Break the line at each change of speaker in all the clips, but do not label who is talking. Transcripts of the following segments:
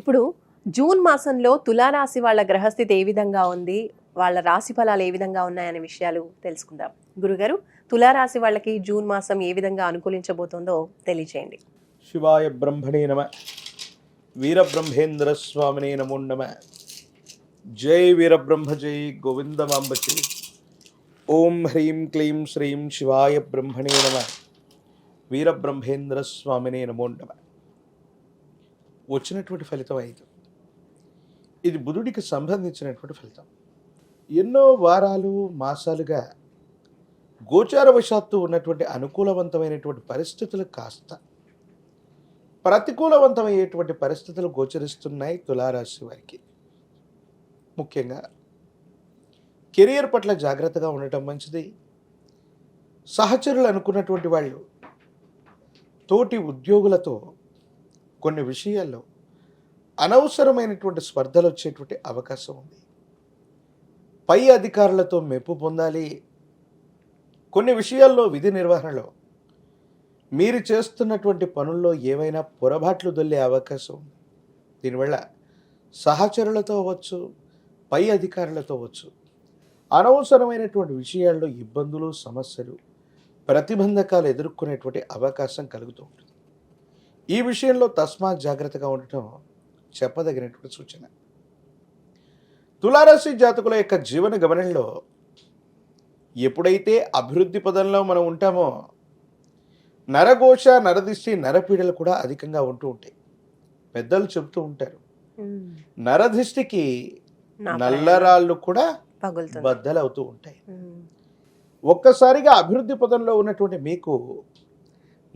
ఇప్పుడు జూన్ మాసంలో తులారాశి వాళ్ళ గ్రహస్థితి ఏ విధంగా ఉంది? వాళ్ళ రాశి ఫలాలు ఏ విధంగా ఉన్నాయనే విషయాలు తెలుసుకుందాం. గురుగారు తులారాశి వాళ్ళకి జూన్ మాసం ఏ విధంగా అనుకూలించబోతుందో తెలియచేయండి.
శివాయ బ్రహ్మణే నమ. వీరబ్రహ్మేంద్ర స్వామినే నమో నమ. జై వీరబ్రహ్మ జై గోవిందమాంబకి ఓం హ్రీం క్లీం శ్రీం శివాయ బ్రహ్మణే నమ. వీరబ్రహ్మేంద్ర స్వామినే నమో నమ. వచ్చినటువంటి ఫలితం ఐదు. ఇది బుధుడికి సంబంధించినటువంటి ఫలితం. ఎన్నో వారాలు మాసాలుగా గోచారవశాత్తు ఉన్నటువంటి అనుకూలవంతమైనటువంటి పరిస్థితులు కాస్త ప్రతికూలవంతమయ్యేటువంటి పరిస్థితులు గోచరిస్తున్నాయి తులారాశి వారికి. ముఖ్యంగా కెరియర్ పట్ల జాగ్రత్తగా ఉండటం మంచిది. సహచరులు అనుకున్నటువంటి వాళ్ళు తోటి ఉద్యోగులతో కొన్ని విషయాల్లో అనవసరమైనటువంటి స్పర్ధలు వచ్చేటువంటి అవకాశం ఉంది. పై అధికారులతో మెప్పు పొందాలి. కొన్ని విషయాల్లో విధి నిర్వహణలో మీరు చేస్తున్నటువంటి పనుల్లో ఏవైనా పొరపాట్లు దొల్లే అవకాశం ఉంది. దీనివల్ల సహచరులతో వచ్చు పై అధికారులతో వచ్చు అనవసరమైనటువంటి విషయాల్లో ఇబ్బందులు సమస్యలు ప్రతిబంధకాలు ఎదుర్కొనేటువంటి అవకాశం కలుగుతూ ఉంటుంది. ఈ విషయంలో తస్మాత్ జాగ్రత్తగా ఉండటం చెప్పదగినటువంటి సూచన. తులారాశి జాతకుల యొక్క జీవన గమనంలో ఎప్పుడైతే అభివృద్ధి పదంలో మనం ఉంటామో నరఘోష నరదిష్టి నరపీడలు కూడా అధికంగా ఉంటూ ఉంటాయి. పెద్దలు చెబుతూ ఉంటారు. నరదిష్టికి నల్లరాళ్ళు కూడా బద్దలవుతూ ఉంటాయి. ఒక్కసారిగా అభివృద్ధి పదంలో ఉన్నటువంటి మీకు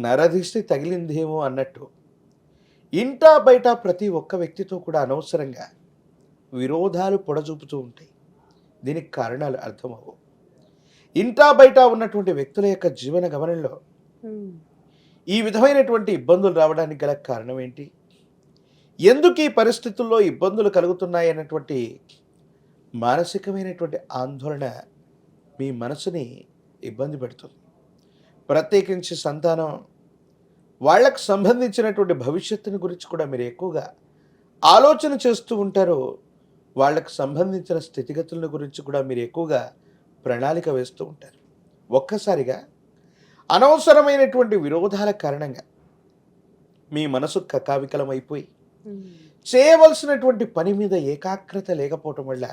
నరదిష్టి తగిలిందేమో అన్నట్టు. ఇంటా బయట ప్రతి ఒక్క వ్యక్తితో కూడా అనవసరంగా విరోధాలు పొడజూపుతూ ఉంటాయి. దీనికి కారణాలు అర్థమవు. ఇంటా బయట ఉన్నటువంటి వ్యక్తుల యొక్క జీవన గమనంలో. ఈ విధమైనటువంటి ఇబ్బందులు రావడానికి గల కారణం ఏంటి? ఎందుకు ఈ పరిస్థితుల్లో ఇబ్బందులు కలుగుతున్నాయి అన్నటువంటి మానసికమైనటువంటి ఆందోళన మీ మనసుని ఇబ్బంది పెడుతుంది. ప్రత్యేకించి సంతానం వాళ్ళకు సంబంధించినటువంటి భవిష్యత్తుని గురించి కూడా మీరు ఎక్కువగా ఆలోచన చేస్తూ ఉంటారు వాళ్ళకు సంబంధించిన స్థితిగతుల గురించి కూడా మీరు ఎక్కువగా ప్రణాళిక వేస్తూ ఉంటారు ఒక్కసారిగా అనవసరమైనటువంటి విరోధాల కారణంగా మీ మనసు కకావికలమైపోయి. చేయవలసినటువంటి పని మీద ఏకాగ్రత లేకపోవటం వల్ల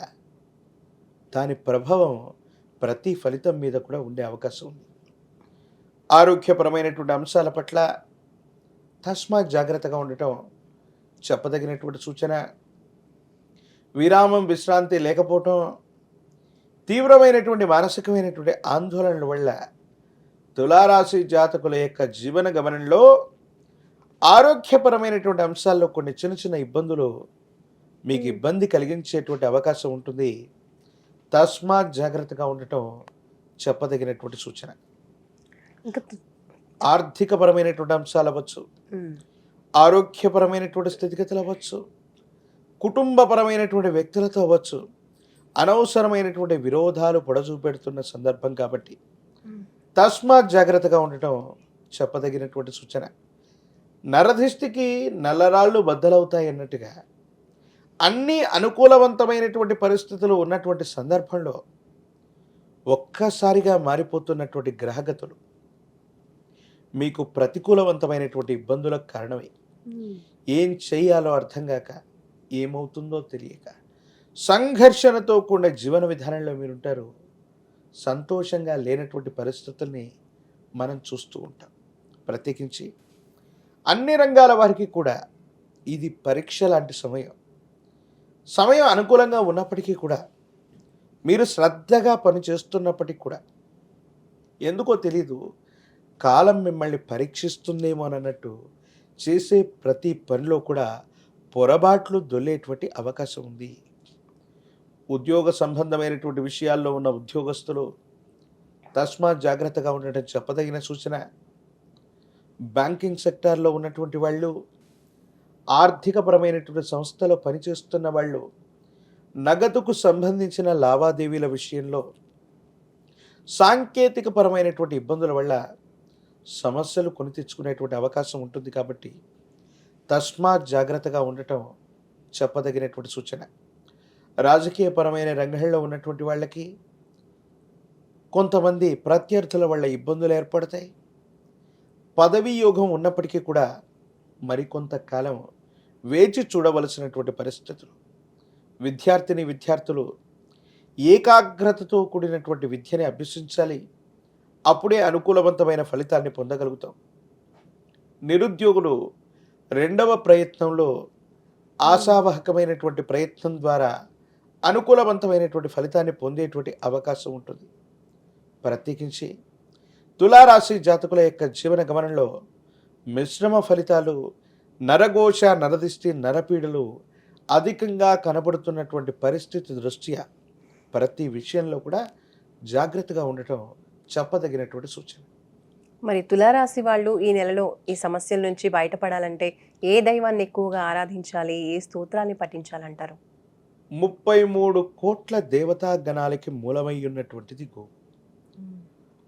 దాని ప్రభావం ప్రతి ఫలితం మీద కూడా ఉండే అవకాశం ఉంది ఆరోగ్యపరమైనటువంటి అంశాల పట్ల తస్మాత్ జాగ్రత్తగా ఉండటం చెప్పదగినటువంటి సూచన. విరామం విశ్రాంతి లేకపోవటం తీవ్రమైనటువంటి మానసికమైనటువంటి ఆందోళనల వల్ల తులారాశి జాతకుల యొక్క జీవన గమనంలో ఆరోగ్యపరమైనటువంటి అంశాల్లో కొన్ని చిన్న చిన్న ఇబ్బందులు మీకు ఇబ్బంది కలిగించేటువంటి అవకాశం ఉంటుంది. తస్మాత్ జాగ్రత్తగా ఉండటం చెప్పదగినటువంటి సూచన. ఆర్థికపరమైనటువంటి అంశాలు అవ్వచ్చు. ఆరోగ్యపరమైనటువంటి స్థితిగతులు అవ్వచ్చు కుటుంబపరమైనటువంటి వ్యక్తులతో అవ్వచ్చు అనవసరమైనటువంటి విరోధాలు పొడచూపెడుతున్న సందర్భం కాబట్టి. తస్మాత్ జాగ్రత్తగా ఉండటం చెప్పదగినటువంటి సూచన నరదిష్టికి నల్లరాళ్ళు బద్దలవుతాయి అన్నట్టుగా అన్ని అనుకూలవంతమైనటువంటి పరిస్థితులు ఉన్నటువంటి సందర్భంలో ఒక్కసారిగా మారిపోతున్నటువంటి గ్రహగతులు మీకు ప్రతికూలవంతమైనటువంటి ఇబ్బందులకు కారణమై.
ఉమ్.
ఏం చేయాలో అర్థం కాక ఏమవుతుందో తెలియక సంఘర్షణతో కూడిన జీవన విధానంలో మీరుంటారు. సంతోషంగా లేనటువంటి పరిస్థితుల్ని మనం చూస్తూ ఉంటాం. ప్రత్యేకించి అన్ని రంగాల వారికి కూడా ఇది పరీక్ష లాంటి సమయం. సమయం అనుకూలంగా ఉన్నప్పటికీ కూడా మీరు శ్రద్ధగా పని చేస్తున్నప్పటికీ కూడా ఎందుకో తెలీదు కాలం మిమ్మల్ని పరీక్షిస్తుందేమో అన్నట్టు చేసే ప్రతి పనిలో కూడా పొరబాట్లు దొల్లేటువంటి అవకాశం ఉంది. ఉద్యోగ సంబంధమైనటువంటి విషయాల్లో ఉన్న ఉద్యోగస్తులు తస్మాత్ జాగ్రత్తగా ఉండటం చెప్పదగిన సూచన. బ్యాంకింగ్ సెక్టార్లో ఉన్నటువంటి వాళ్ళు ఆర్థికపరమైనటువంటి సంస్థలో పనిచేస్తున్న వాళ్ళు నగదుకు సంబంధించిన లావాదేవీల విషయంలో సాంకేతికపరమైనటువంటి ఇబ్బందుల వల్ల సమస్యలు కొని తెచ్చుకునేటువంటి అవకాశం ఉంటుంది కాబట్టి తస్మాత్ జాగ్రత్తగా ఉండటం చెప్పదగినటువంటి సూచన. రాజకీయపరమైన రంగంలో ఉన్నటువంటి వాళ్ళకి కొంతమంది ప్రత్యర్థుల వల్ల ఇబ్బందులు ఏర్పడతాయి. పదవీ యోగం ఉన్నప్పటికీ కూడా మరికొంత కాలం వేచి చూడవలసినటువంటి పరిస్థితులు. విద్యార్థిని విద్యార్థులు ఏకాగ్రతతో కూడినటువంటి విద్యని అభ్యసించాలి. అప్పుడే అనుకూలవంతమైన ఫలితాన్ని పొందగలుగుతాం. నిరుద్యోగులు రెండవ ప్రయత్నంలో ఆశావహకమైనటువంటి ప్రయత్నం ద్వారా అనుకూలవంతమైనటువంటి ఫలితాన్ని పొందేటువంటి అవకాశం ఉంటుంది. ప్రత్యేకించి తులారాశి జాతకుల యొక్క జీవన గమనంలో మిశ్రమ ఫలితాలు నరఘోష నరదిష్టి నరపీడలు అధికంగా కనబడుతున్నటువంటి పరిస్థితి దృష్ట్యా ప్రతి విషయంలో కూడా జాగ్రత్తగా ఉండటం చెప్పదగినటువంటి సూచన.
మరి తులారాశి వాళ్ళు ఈ నెలలో ఈ సమస్యల నుంచి బయటపడాలంటే ఏ దైవాన్ని ఎక్కువగా ఆరాధించాలి ఏ స్తోత్రాన్ని పఠించాలంటారు?
ముప్పై మూడు కోట్ల దేవతా గణాలకి మూలమై ఉన్నటువంటిది గో.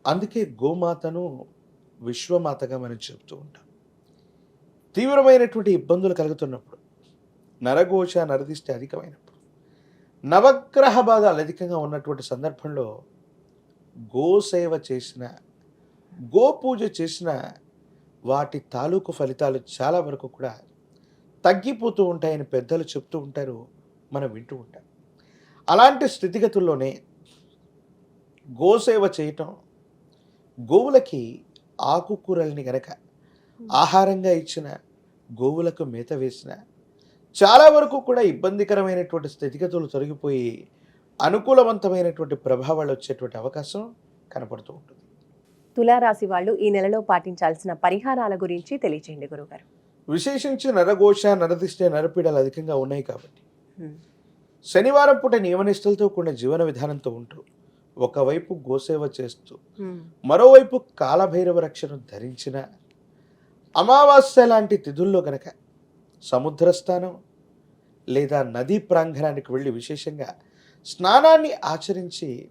అందుకే గోమాతను విశ్వమాతగా మనం చెబుతూ ఉంటాం. తీవ్రమైనటువంటి ఇబ్బందులు కలుగుతున్నప్పుడు నరఘోష నరదిష్టి అధికమైనప్పుడు నవగ్రహ బాధలు అధికంగా ఉన్నటువంటి సందర్భంలో గోసేవ చేసిన గోపూజ చేసిన వాటి తాలూకు ఫలితాలు చాలా వరకు కూడా తగ్గిపోతూ ఉంటాయని పెద్దలు చెప్తూ ఉంటారు మనం వింటూ ఉంటాం. అలాంటి స్థితిగతుల్లోనే గోసేవ చేయటం గోవులకి ఆకుకూరల్ని గనక ఆహారంగా ఇచ్చిన గోవులకు మేత వేసిన చాలా వరకు కూడా ఇబ్బందికరమైనటువంటి స్థితిగతులు తొలగిపోయి అనుకూలవంతమైనటువంటి ప్రభావాలు వచ్చేటువంటి అవకాశం కనపడుతూ ఉంటుంది.
తులారాశి వాళ్ళు ఈ నెలలో పాటించాల్సిన పరిహారాల గురించి తెలియచేయండి గురుగారు.
విశేషించి నరఘోష నరదిష్టే నరపీడలు అధికంగా ఉన్నాయి కాబట్టి. శనివారం పూట నియమనిష్టలతో కూడిన జీవన విధానంతో ఉంటూ ఒకవైపు గోసేవ చేస్తూ మరోవైపు కాలభైరవ రక్షను ధరించిన అమావాస్య లాంటి తిథుల్లో గనక సముద్ర స్థానం లేదా నదీ ప్రాంగణానికి వెళ్ళి విశేషంగా స్నానాన్ని ఆచరించి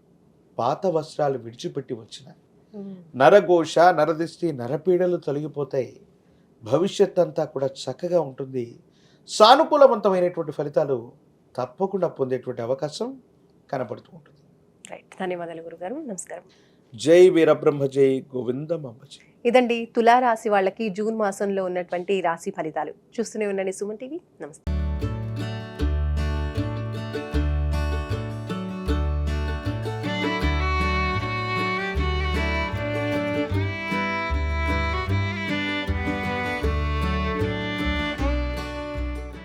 పాత వస్త్రాలు విడిచిపెట్టి వచ్చిన నరఘోష నరదిష్టి నరపీడలు తొలగిపోతాయి. భవిష్యత్ అంతా కూడా చక్కగా ఉంటుంది. సానుకూలవంతమైనటువంటి ఫలితాలు తప్పకుండా పొందేటువంటి అవకాశం కనపడుతూ ఉంటుంది.
రైట్ ధన్యవాదాలు గురుగారు. నమస్కారం.
జై వీరబ్రహ్మ జై గోవిందమ్మ జై.
ఇదండి తులారాశి వాళ్ళకి జూన్ మాసంలో ఉన్నటువంటి రాశి ఫలితాలు. చూస్తూనే ఉండండి సుమన్ టీవీ. నమస్తే.